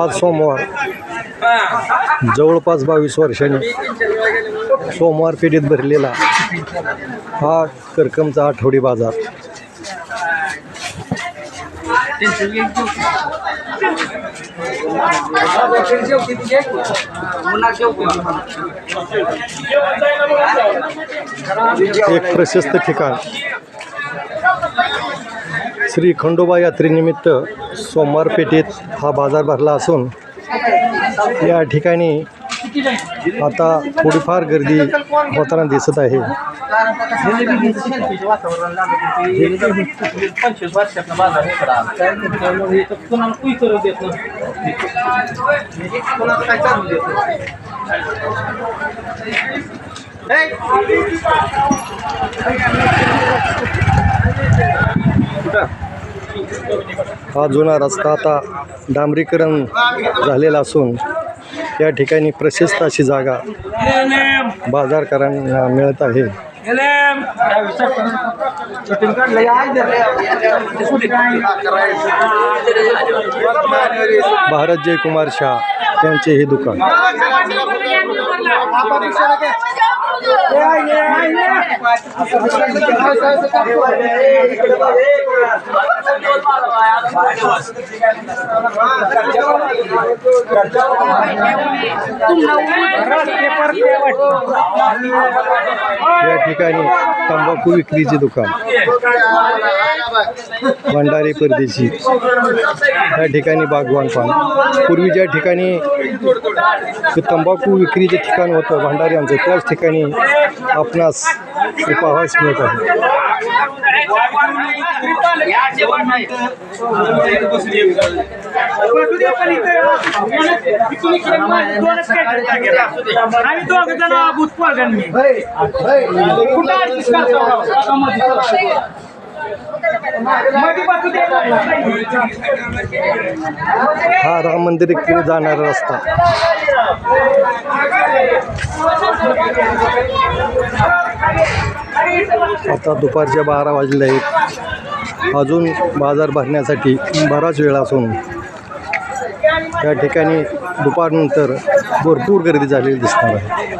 आज सोमवार. जवळपास बावीस वर्षांनी सोमवार पेढीत भरलेला हा करकमचा आठवडी बाजार. एक प्रशस्त ठिकाण. श्री खंडोबा यात्रेनिमित्त सोमवार पेठेत हा बाजार भरला असून या ठिकाणी आता थोडीफार गर्दी होताना दिसत आहे. हा जुना रस्ता आता डांबरीकरण झालेला असून या ठिकाणी प्रशस्त अशी जागा बाजारकरांना मिळत आहे. भारत जयकुमार शाह यांचे हे दुकान. या ठिकाणी तंबाखू विक्रीचे दुकान. भंडारी परदेशी. या ठिकाणी बागवान पान. पूर्वी ज्या ठिकाणी तंबाखू विक्रीचे ठिकाण होतं भंडारी आमचं त्याच ठिकाणी आपणास हे मिळत आहे. आणि तो अगदी भूतपाळगण मी कुठं करतो हा राम मंदिराकडे जाणारा रस्ता. आता दुपारच्या बारा वाजले आहेत. अजून बाजार भरण्यासाठी बराच वेळ असून या ठिकाणी दुपारनंतर भरपूर गर्दी झालेली दिसणार आहे.